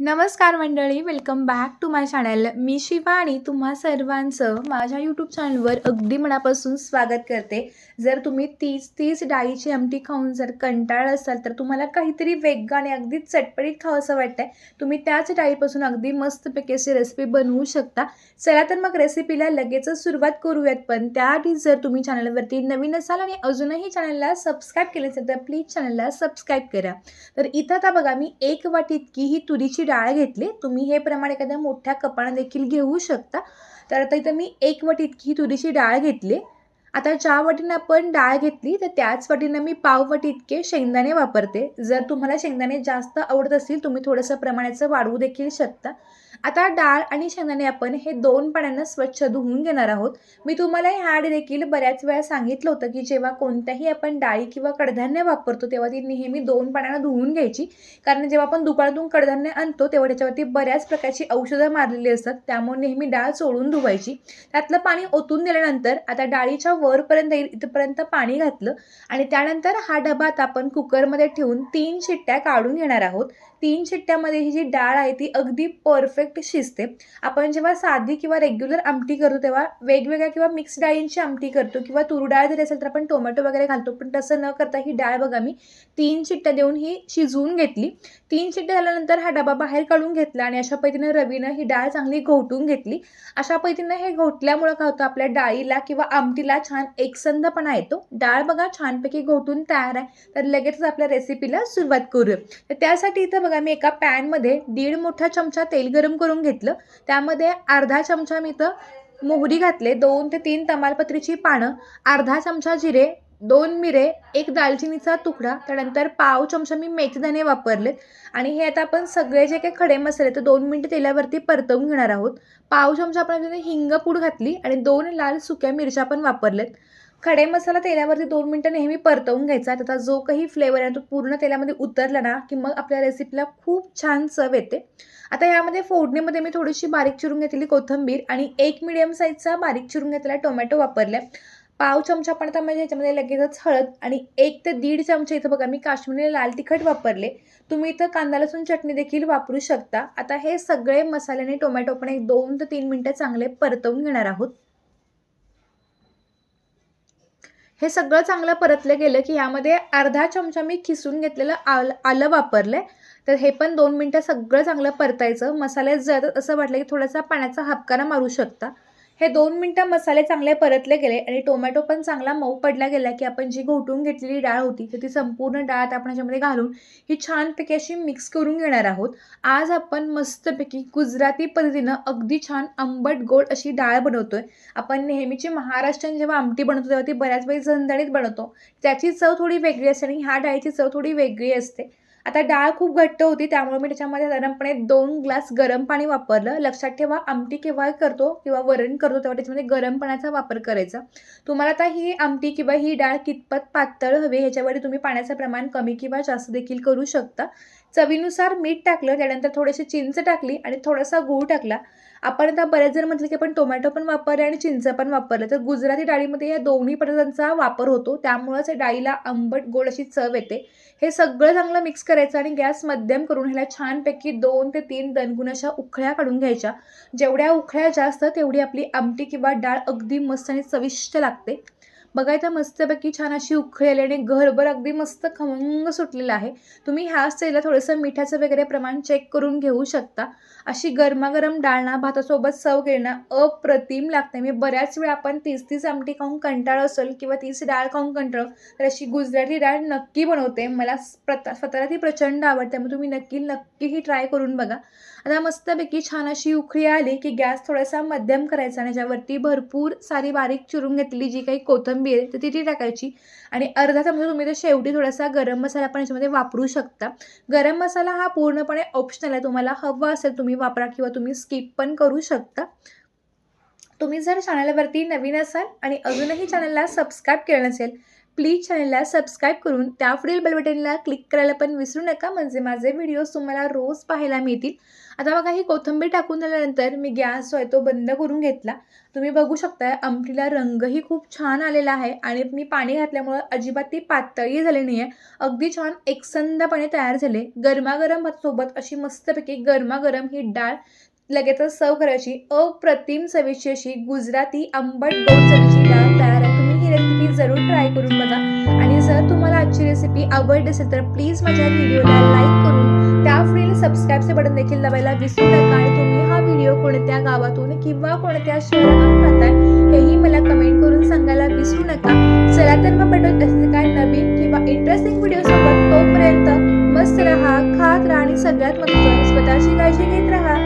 नमस्कार मंडळी welcome back to my channel मी शिवा आणि तुम्हा सर्वांचं माझ्या यूट्यूब चॅनलवर अगदी मनापासून स्वागत करते. जर तुम्ही तीस तीस डाळीची आमटी खाऊन जर कंटाळ असाल तर तुम्हाला काहीतरी वेगाने अगदी चटपटीत खावं असं वाटतंय. तुम्ही त्याच डाळीपासून अगदी मस्तपैकी अशी रेसिपी बनवू शकता. चला तर मग रेसिपीला लगेचच सुरुवात करूयात पण त्याआधी जर तुम्ही चॅनलवरती नवीन असाल आणि अजूनही चॅनलला सबस्क्राईब केलं असेल तर प्लीज चॅनलला सबस्क्राईब करा. तर इथं आता बघा मी एक वाटी इतकी ही तुरीची डाळ घेतली. तुम्ही हे प्रमाण एखाद्या मोठ्या कपानं देखील घेऊ शकता. तर आता इथं मी एक वाटी इतकी तुरीची डाळ घेतली. आता ज्या वाटीनं आपण डाळ घेतली तर त्याच वाटीनं मी पाव वाटी इतके शेंगदाणे वापरते. जर तुम्हाला शेंगदाणे जास्त आवडत असतील तुम्ही थोडंसं प्रमाणाचं वाढवू देखील शकता. आता डाळ आणि शेंगदाणे आपण हे दोन पाण्यानं स्वच्छ धुवून घेणार आहोत. मी तुम्हाला ह्या देखील बऱ्याच वेळा सांगितलं होतं की जेव्हा कोणत्याही आपण डाळी किंवा कडधान्य वापरतो तेव्हा ती नेहमी दोन पाण्यानं धुवून घ्यायची. कारण जेव्हा आपण दुकानातून कडधान्य आणतो तेव्हा त्याच्यावरती बऱ्याच प्रकारची औषधं मारलेली असतात. त्यामुळे नेहमी डाळ चोळून धुवायची. त्यातलं पाणी ओतून दिल्यानंतर आता डाळीच्या वरपर्यंत येईल इथपर्यंत पाणी घातलं आणि त्यानंतर हा डबा आता आपण कुकरमध्ये ठेवून तीन शिट्ट्या काढून घेणार आहोत. तीन शिट्ट्यामध्ये ही जी डाळ आहे ती अगदी परफेक्ट शिजते. आपण जेव्हा साधी किंवा रेग्युलर आमटी करतो तेव्हा वेगवेगळ्या किंवा मिक्स डाळींची आमटी करतो किंवा तूर डाळ जरी असेल तर आपण टोमॅटो वगैरे घालतो. पण तसं न करता ही डाळ बघा मी तीन शिट्ट्या देऊन ही शिजवून घेतली. तीन शिट्ट्या झाल्यानंतर हा डबा बाहेर काढून घेतला आणि अशा पद्धतीनं रवीनं ही डाळ चांगली घोटून घेतली. अशा पद्धतीनं हे घोटल्यामुळं काय होतं आपल्या डाळीला किंवा आमटीला छान एकसंधपणा येतो. डाळ बघा छानपैकी घोटून तयार आहे. तर लगेचच आपल्या रेसिपीला सुरुवात करूया. तर त्यासाठी इथं बघा मी एका पॅनमध्ये दीड मोठा चमचा तेल गरम करून घेतलं. त्यामध्ये अर्धा चमचा मी तर मोहरी घातले दोन ते तीन तमालपत्रीची पानं अर्धा चमचा जिरे दोन मिरे एक दालचिनीचा तुकडा त्यानंतर पाव चमचा मी मेथीदाणे वापरलेत. आणि हे आता आपण सगळे जे काही खडे मसाले तर दोन मिनटं तेलावरती परतवून घेणार आहोत. पाव चमचा आपण त्याने हिंगपूड घातली आणि दोन लाल सुक्या मिरच्या पण वापरल्यात. खडे मसाला तेलावरती दोन मिनटं नेहमी परतवून घ्यायचा त्याचा जो काही फ्लेवर आहे तो पूर्ण तेलामध्ये उतरला ना की मग आपल्या रेसिपीला खूप छान चव येते. आता यामध्ये फोडणीमध्ये मी थोडीशी बारीक चिरून घेतलेली कोथिंबीर आणि एक मिडियम साईजचा बारीक चिरून घेतलेला टोमॅटो वापरला. पाव चमचा पण आता म्हणजे ह्याच्यामध्ये लगेचच हळद आणि एक ते दीड चमचे इथं बघा मी काश्मीरी लाल तिखट वापरले. तुम्ही इथं कांदा लसूण चटणी देखील वापरू शकता. आता हे सगळे मसाले आणि टोमॅटो पण एक दोन ते तीन मिनटं चांगले परतवून घेणार आहोत. हे सगळं चांगलं परतलं गेलं की ह्यामध्ये अर्धा चमचा मी खिसून घेतलेलं आल आलं वापरलं. तर हे पण दोन मिनटं सगळं चांगलं परतायचं. मसाले जर असं वाटलं की थोडासा पाण्याचा हापकारा मारू शकता. हे दोन मिनटं मसाले चांगले परतले गेले आणि टोमॅटो पण चांगला मऊ पडला गेला की आपण जी घोटून घेतलेली डाळ होती तर ती संपूर्ण डाळ आता आपण याच्यामध्ये घालून ही छानपैकी अशी मिक्स करून घेणार आहोत. आज आपण मस्तपैकी गुजराती पद्धतीनं अगदी छान आंबट गोड अशी डाळ बनवतोय. आपण नेहमीची महाराष्ट्रीयन जेव्हा आमटी बनवतो तेव्हा ती बऱ्याच वेळी झणझणीत बनवतो. त्याची चव थोडी वेगळी असते आणि ह्या डाळीची चव थोडी वेगळी असते. आता डाळ खूप घट्ट होती त्यामुळे मी त्याच्यामध्ये साधारणपणे दोन ग्लास गरम पाणी वापरलं. लक्षात ठेवा आमटी केव्हा करतो किंवा वरण करतो तेव्हा त्याच्यामध्ये गरम पाण्याचा वापर करायचा. तुम्हाला आता ही आमटी किंवा ही डाळ कितपत पातळ हवी ह्याच्यावर तुम्ही पाण्याचं प्रमाण कमी किंवा जास्त देखील करू शकता. चवीनुसार मीठ टाकलं त्यानंतर थोडीशी चिंच टाकली आणि थोडासा गूळ टाकला. आपण आता बरेच जण म्हटलं की आपण टोमॅटो पण वापरले आणि चिंच पण वापरलं. तर गुजराती डाळीमध्ये या दोन्ही पदार्थांचा वापर होतो. त्यामुळंच डाळीला आंबट गोड अशी चव येते. हे सगळं चांगलं मिक्स करायचं आणि गॅस मध्यम करून ह्याला छानपैकी दोन ते तीन दणगुण अशा उखळ्या काढून घ्यायच्या. जेवढ्या उखळ्या जास्त तेवढी आपली आमटी किंवा डाळ अगदी मस्त आणि चविष्ट लागते. बघा मस्तपैकी छान अशी उखळी आली आणि घरभर अगदी मस्त खमंग सुटलेलं आहे. तुम्ही ह्या स्टेजला थोडंसं मिठाचं वगैरे प्रमाण चेक करून घेऊ शकता. अशी गरमागरम डाळ ना भातासोबत सर्व घेणं अप्रतिम लागते. मी बऱ्याच वेळा आपण तीस तीस आमटी खाऊन कंटाळ असेल किंवा तीस डाळ खाऊन कंटाळ तर अशी गुजराती डाळ नक्की बनवते. मला प्रता स्वतःला ती प्रचंड आवडते. मग तुम्ही नक्की नक्की ही ट्राय करून बघा. आता मस्तपैकी छान अशी उखळी आली की गॅस थोडासा मध्यम करायचा आणि ज्यावरती भरपूर सारी बारीक चिरून घेतलेली जी काही कोथिंबीर आहे तर ती ती टाकायची. आणि अर्धा चमचा तुम्ही तर शेवटी थोडासा गरम मसाला पण याच्यामध्ये वापरू शकता. गरम मसाला हा पूर्णपणे ऑप्शनल आहे. तुम्हाला हवा असेल तुम्ही वापरा किंवा तुम्ही स्किप पण करू शकता. तुम्ही जर चॅनलवरती नवीन असाल आणि अजूनही चॅनलला सबस्क्राईब केलं नसेल प्लीज चॅनलला सबस्क्राईब करून त्या पुढील बेलबटनला क्लिक करायला पण विसरू नका. म्हणजे माझे व्हिडिओज तुम्हाला रोज पाहायला मिळतील. आता बघा ही कोथिंबीर टाकून झाल्यानंतर मी गॅस जो आहे तो बंद करून घेतला. तुम्ही बघू शकताय आमटीला रंगही खूप छान आलेला आहे आणि मी पाणी घातल्यामुळं अजिबात ती पातळी झाली नाही आहे अगदी छान एकसंदपणे तयार झाले. गरमागरम भातासोबत अशी मस्तपैकी गरमागरम ही डाळ लगेचच सर्व करायची. अप्रतिम चवीची अशी गुजराती आंबट गोड चवीची डाळ तयार आहे. रेसिपी जरूर ट्राय करून बघा. आणि जर तुम्हाला आजची रेसिपी आवडली असेल तर प्लीज माझ्या व्हिडिओला लाईक करून त्या पुढील सबस्क्राईबचे बटन देखील दाबायला विसरू नका. आणि तुम्ही हा व्हिडिओ कोणत्या गावातून किंवा कोणत्या शहरातून पाहताय हेही मला कमेंट करून सांगायला विसरू नका. चला तर मग भेटत असेल काय नवीन किंवा इंटरेस्टिंग व्हिडिओ सोबत तोपर्यंत मस्त राहा खात राहा आणि सगळ्यात महत्त्वाचं स्वतःची काळजी घेत राहा.